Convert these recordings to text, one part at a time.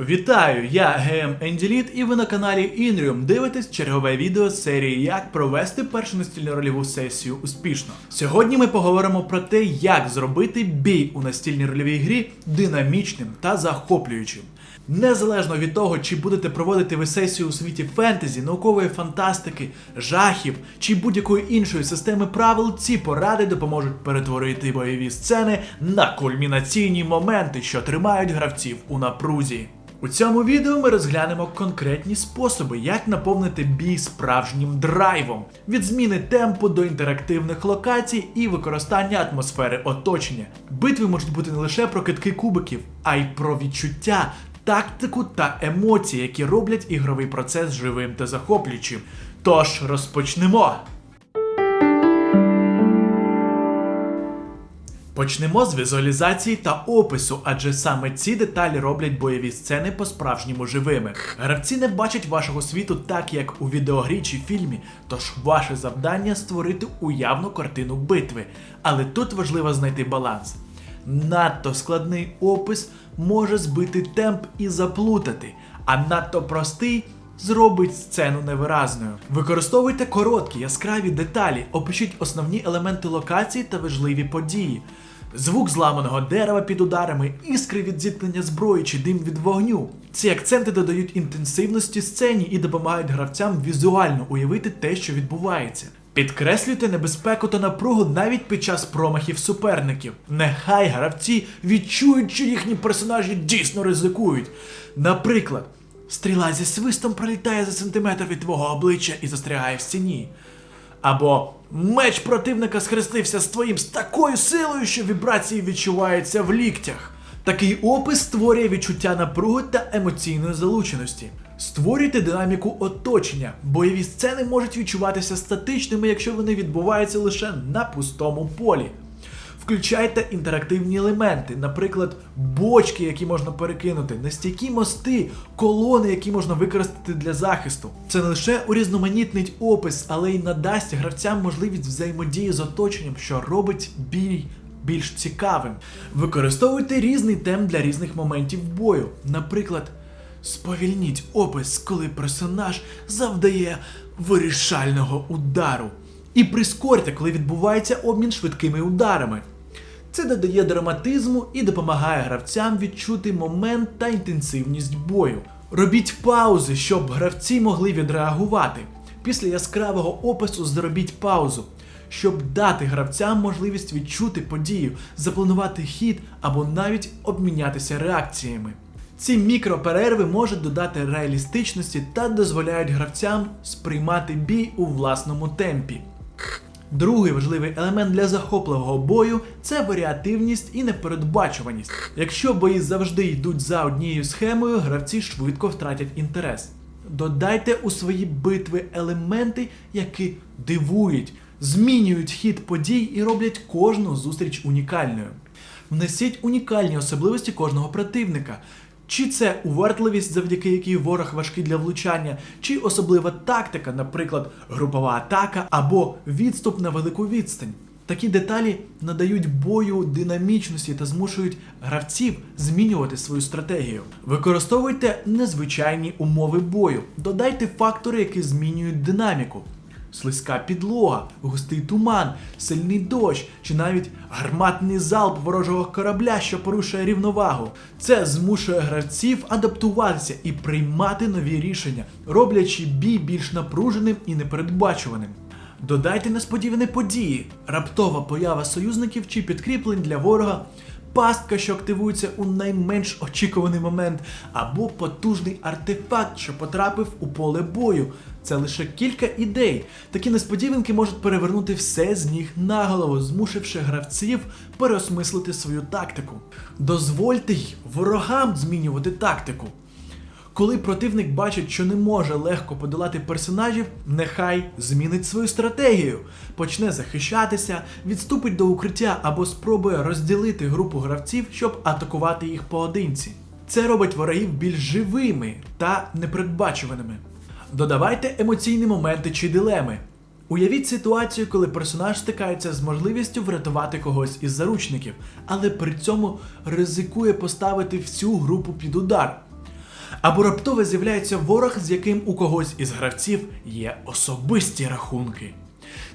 Вітаю, я ГМ Енділіт і ви на каналі Інріум дивитесь чергове відео з серії Як провести першу настільну рольову сесію успішно. Сьогодні ми поговоримо про те, як зробити бій у настільній рольовій грі динамічним та захоплюючим. Незалежно від того, чи будете проводити ви сесію у світі фентезі, наукової фантастики, жахів чи будь-якої іншої системи правил, ці поради допоможуть перетворити бойові сцени на кульмінаційні моменти, що тримають гравців у напрузі. У цьому відео ми розглянемо конкретні способи, як наповнити бій справжнім драйвом, від зміни темпу до інтерактивних локацій і використання атмосфери оточення. Битви можуть бути не лише про китки кубиків, а й про відчуття, тактику та емоції, які роблять ігровий процес живим та захоплюючим. Тож розпочнемо! Почнемо з візуалізації та опису, адже саме ці деталі роблять бойові сцени по-справжньому живими. Гравці не бачать вашого світу так, як у відеогрі чи фільмі, тож ваше завдання створити уявну картину битви. Але тут важливо знайти баланс. Надто складний опис може збити темп і заплутати, а надто простий зробить сцену невиразною. Використовуйте короткі, яскраві деталі, опишіть основні елементи локації та важливі події. Звук зламаного дерева під ударами, іскри від зіткнення зброї чи дим від вогню. Ці акценти додають інтенсивності сцені і допомагають гравцям візуально уявити те, що відбувається. Підкреслюйте небезпеку та напругу навіть під час промахів суперників. Нехай гравці відчують, що їхні персонажі дійсно ризикують. Наприклад, стріла зі свистом пролітає за сантиметр від твого обличчя і застрягає в стіні. Або меч противника схрестився з твоїм з такою силою, що вібрації відчуваються в ліктях. Такий опис створює відчуття напруги та емоційної залученості. Створюйте динаміку оточення. Бойові сцени можуть відчуватися статичними, якщо вони відбуваються лише на пустому полі. Включайте інтерактивні елементи, наприклад, бочки, які можна перекинути, настійкі мости, колони, які можна використати для захисту. Це не лише урізноманітнить опис, але й надасть гравцям можливість взаємодії з оточенням, що робить бій більш цікавим. Використовуйте різний темп для різних моментів бою. Наприклад, сповільніть опис, коли персонаж завдає вирішального удару. І прискорте, коли відбувається обмін швидкими ударами. Це додає драматизму і допомагає гравцям відчути момент та інтенсивність бою. Робіть паузи, щоб гравці могли відреагувати. Після яскравого опису зробіть паузу, щоб дати гравцям можливість відчути подію, запланувати хід або навіть обмінятися реакціями. Ці мікроперерви можуть додати реалістичності та дозволяють гравцям сприймати бій у власному темпі. Другий важливий елемент для захопливого бою це варіативність і непередбачуваність. Якщо бої завжди йдуть за однією схемою, гравці швидко втратять інтерес. Додайте у свої битви елементи, які дивують, змінюють хід подій і роблять кожну зустріч унікальною. Внесіть унікальні особливості кожного противника. Чи це увертливість, завдяки якій ворог важкий для влучання, чи особлива тактика, наприклад, групова атака або відступ на велику відстань. Такі деталі надають бою динамічності та змушують гравців змінювати свою стратегію. Використовуйте незвичайні умови бою, додайте фактори, які змінюють динаміку. Слизька підлога, густий туман, сильний дощ чи навіть гарматний залп ворожого корабля, що порушує рівновагу. Це змушує гравців адаптуватися і приймати нові рішення, роблячи бій більш напруженим і непередбачуваним. Додайте несподівані події, раптова поява союзників чи підкріплень для ворога, пастка, що активується у найменш очікуваний момент, або потужний артефакт, що потрапив у поле бою. Це лише кілька ідей. Такі несподіванки можуть перевернути все з ніг на голову, змушивши гравців переосмислити свою тактику. Дозвольте й ворогам змінювати тактику. Коли противник бачить, що не може легко подолати персонажів, нехай змінить свою стратегію, почне захищатися, відступить до укриття або спробує розділити групу гравців, щоб атакувати їх поодинці. Це робить ворогів більш живими та непередбачуваними. Додавайте емоційні моменти чи дилеми. Уявіть ситуацію, коли персонаж стикається з можливістю врятувати когось із заручників, але при цьому ризикує поставити всю групу під удар. Або раптово з'являється ворог, з яким у когось із гравців є особисті рахунки.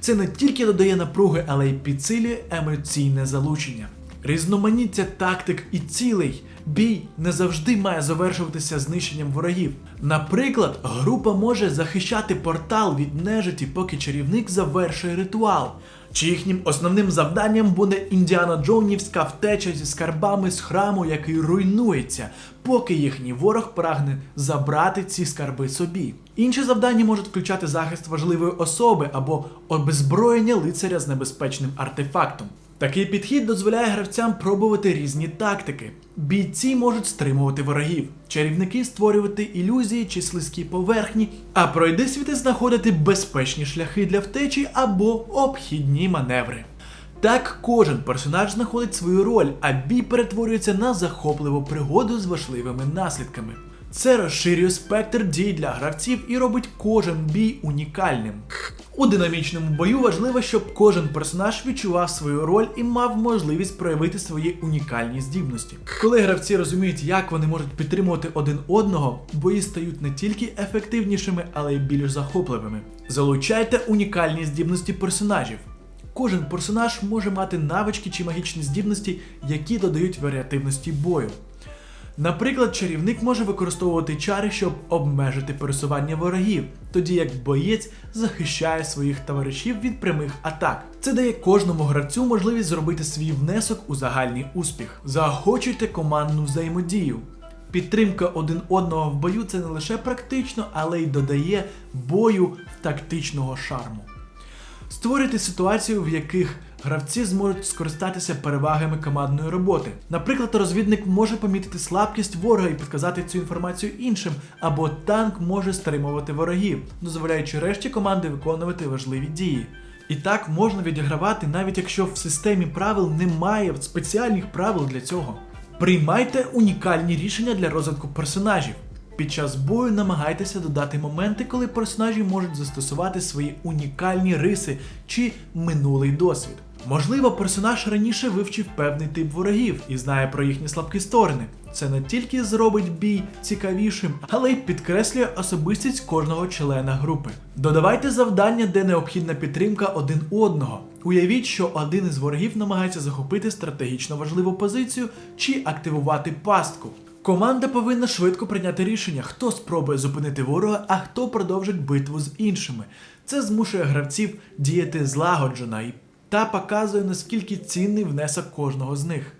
Це не тільки додає напруги, але й підсилює емоційне залучення. Різноманіття тактик і цілей. Бій не завжди має завершуватися знищенням ворогів. Наприклад, група може захищати портал від нежиті, поки чарівник завершує ритуал. Чи їхнім основним завданням буде Індіана Джонівська втеча зі скарбами з храму, який руйнується, поки їхній ворог прагне забрати ці скарби собі. Інші завдання можуть включати захист важливої особи або обезброєння лицаря з небезпечним артефактом. Такий підхід дозволяє гравцям пробувати різні тактики. Бійці можуть стримувати ворогів, чарівники створювати ілюзії чи слизькі поверхні, а пройдисвіти знаходити безпечні шляхи для втечі або обхідні маневри. Так кожен персонаж знаходить свою роль, а бій перетворюється на захопливу пригоду з важливими наслідками. Це розширює спектр дій для гравців і робить кожен бій унікальним. У динамічному бою важливо, щоб кожен персонаж відчував свою роль і мав можливість проявити свої унікальні здібності. Коли гравці розуміють, як вони можуть підтримувати один одного, бої стають не тільки ефективнішими, але й більш захопливими. Залучайте унікальні здібності персонажів. Кожен персонаж може мати навички чи магічні здібності, які додають варіативності бою. Наприклад, чарівник може використовувати чари, щоб обмежити пересування ворогів, тоді як боєць захищає своїх товаришів від прямих атак. Це дає кожному гравцю можливість зробити свій внесок у загальний успіх. Заохочуйте командну взаємодію. Підтримка один одного в бою це не лише практично, але й додає бою тактичного шарму. Створюйте ситуацію, в яких гравці зможуть скористатися перевагами командної роботи. Наприклад, розвідник може помітити слабкість ворога і підказати цю інформацію іншим, або танк може стримувати ворогів, дозволяючи решті команди виконувати важливі дії. І так можна відігравати, навіть якщо в системі правил немає спеціальних правил для цього. Приймайте унікальні рішення для розвитку персонажів. Під час бою намагайтеся додати моменти, коли персонажі можуть застосувати свої унікальні риси чи минулий досвід. Можливо, персонаж раніше вивчив певний тип ворогів і знає про їхні слабкі сторони. Це не тільки зробить бій цікавішим, але й підкреслює особистість кожного члена групи. Додавайте завдання, де необхідна підтримка один одного. Уявіть, що один із ворогів намагається захопити стратегічно важливу позицію чи активувати пастку. Команда повинна швидко прийняти рішення, хто спробує зупинити ворога, а хто продовжить битву з іншими. Це змушує гравців діяти злагоджено і та показує наскільки цінний внесок кожного з них.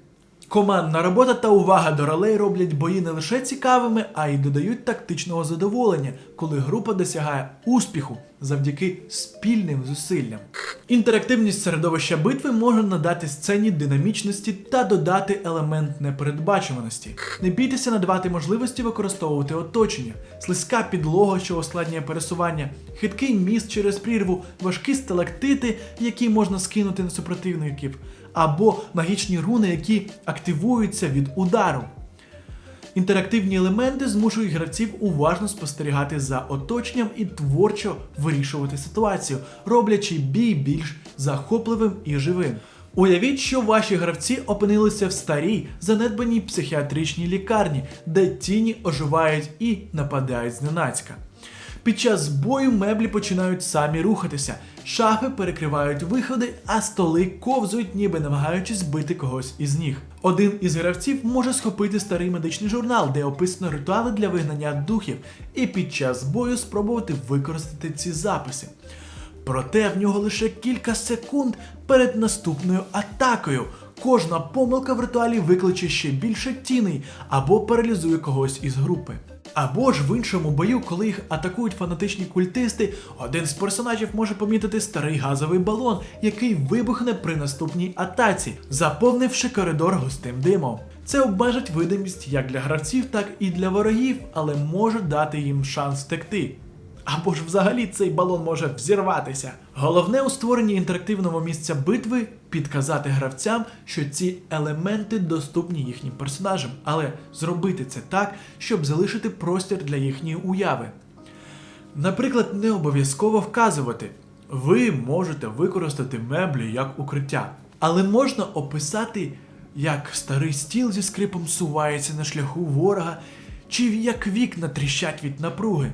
Командна робота та увага до ролей роблять бої не лише цікавими, а й додають тактичного задоволення, коли група досягає успіху завдяки спільним зусиллям. Інтерактивність середовища битви може надати сцені динамічності та додати елемент непередбачуваності. Не бійтеся надавати можливості використовувати оточення, слизька підлога, що ускладнює пересування, хиткий міст через прірву, важкі сталактити, які можна скинути на супротивників, або магічні руни, які активуються від удару. Інтерактивні елементи змушують гравців уважно спостерігати за оточенням і творчо вирішувати ситуацію, роблячи бій більш захопливим і живим. Уявіть, що ваші гравці опинилися в старій, занедбаній психіатричній лікарні, де тіні оживають і нападають зненацька. Під час бою меблі починають самі рухатися, шафи перекривають виходи, а столи ковзують, ніби намагаючись збити когось із ніг. Один із гравців може схопити старий медичний журнал, де описано ритуали для вигнання духів, і під час бою спробувати використати ці записи. Проте в нього лише кілька секунд перед наступною атакою. Кожна помилка в ритуалі викличе ще більше тіней або паралізує когось із групи. Або ж в іншому бою, коли їх атакують фанатичні культисти, один з персонажів може помітити старий газовий балон, який вибухне при наступній атаці, заповнивши коридор густим димом. Це обмежить видимість як для гравців, так і для ворогів, але може дати їм шанс втекти. Або ж взагалі цей балон може взірватися. Головне у створенні інтерактивного місця битви підказати гравцям, що ці елементи доступні їхнім персонажам, але зробити це так, щоб залишити простір для їхньої уяви. Наприклад, не обов'язково вказувати, ви можете використати меблі як укриття, але можна описати, як старий стіл зі скрипом сувається на шляху ворога, чи як вікна тріщать від напруги.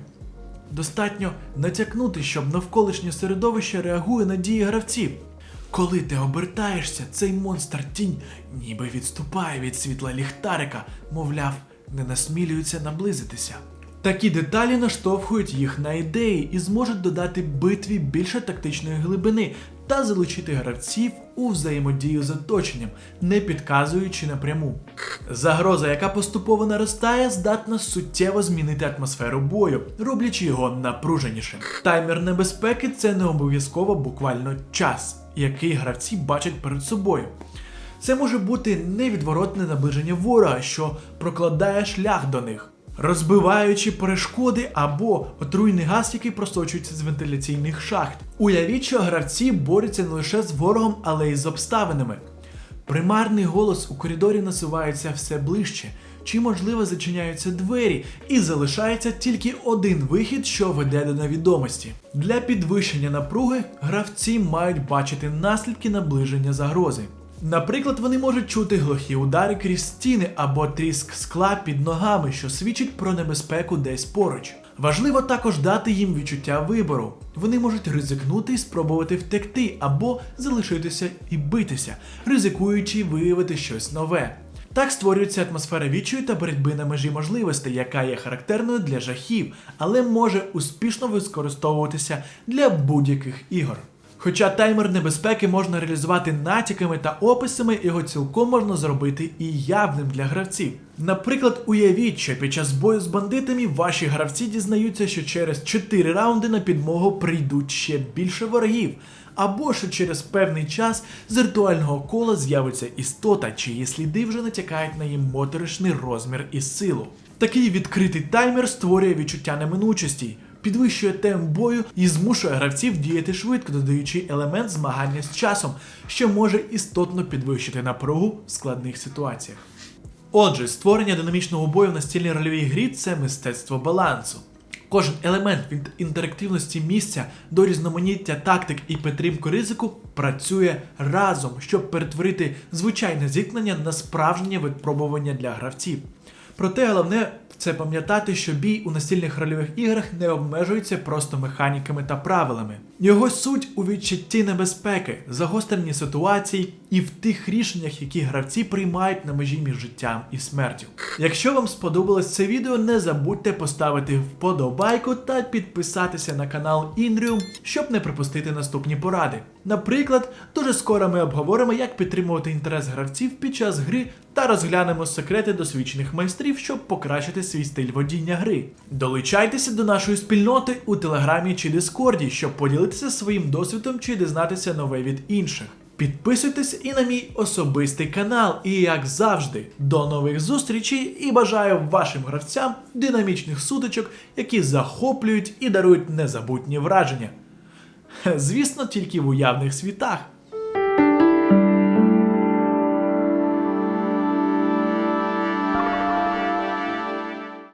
Достатньо натякнути, щоб навколишнє середовище реагує на дії гравців. Коли ти обертаєшся, цей монстр тінь ніби відступає від світла ліхтарика, мовляв, не насмілюється наблизитися. Такі деталі наштовхують їх на ідеї і зможуть додати битві більше тактичної глибини та залучити гравців у взаємодію з оточенням, не підказуючи напряму. Загроза, яка поступово наростає, здатна суттєво змінити атмосферу бою, роблячи його напруженішим. Таймер небезпеки це не обов'язково буквально час, який гравці бачать перед собою. Це може бути невідворотне наближення ворога, що прокладає шлях до них, розбиваючи перешкоди або отруйний газ, який просочується з вентиляційних шахт. Уявіть, що гравці борються не лише з ворогом, але й з обставинами. Примарний голос у коридорі насувається все ближче, чи можливо зачиняються двері, і залишається тільки один вихід, що веде до невідомості. Для підвищення напруги гравці мають бачити наслідки наближення загрози. Наприклад, вони можуть чути глухі удари крізь стіни або тріск скла під ногами, що свідчить про небезпеку десь поруч. Важливо також дати їм відчуття вибору. Вони можуть ризикнути і спробувати втекти або залишитися і битися, ризикуючи виявити щось нове. Так створюється атмосфера відчаю та боротьби на межі можливостей, яка є характерною для жахів, але може успішно використовуватися для будь-яких ігор. Хоча таймер небезпеки можна реалізувати натяками та описами, його цілком можна зробити і явним для гравців. Наприклад, уявіть, що під час бою з бандитами ваші гравці дізнаються, що через 4 раунди на підмогу прийдуть ще більше ворогів, або що через певний час з ритуального кола з'явиться істота, чиї сліди вже натякають на її моторошний розмір і силу. Такий відкритий таймер створює відчуття неминучості, підвищує темп бою і змушує гравців діяти швидко, додаючи елемент змагання з часом, що може істотно підвищити напругу в складних ситуаціях. Отже, створення динамічного бою в настільній рольовій грі це мистецтво балансу. Кожен елемент від інтерактивності місця до різноманіття тактик і підтримку ризику працює разом, щоб перетворити звичайне зіткнення на справжнє випробування для гравців. Проте головне це пам'ятати, що бій у настільних рольових іграх не обмежується просто механіками та правилами. Його суть у відчутті небезпеки, загостренні ситуацій і в тих рішеннях, які гравці приймають на межі між життям і смертю. Якщо вам сподобалось це відео, не забудьте поставити вподобайку та підписатися на канал Інріум, щоб не пропустити наступні поради. Наприклад, дуже скоро ми обговоримо, як підтримувати інтерес гравців під час гри та розглянемо секрети досвідчених майстрів, щоб покращити свій стиль водіння гри. Долучайтеся до нашої спільноти у Телеграмі чи Дискорді, щоб поділитися своїм досвідом чи дізнатися нове від інших. Підписуйтесь і на мій особистий канал, і як завжди, до нових зустрічей і бажаю вашим гравцям динамічних сутичок, які захоплюють і дарують незабутні враження. Звісно, тільки в уявних світах.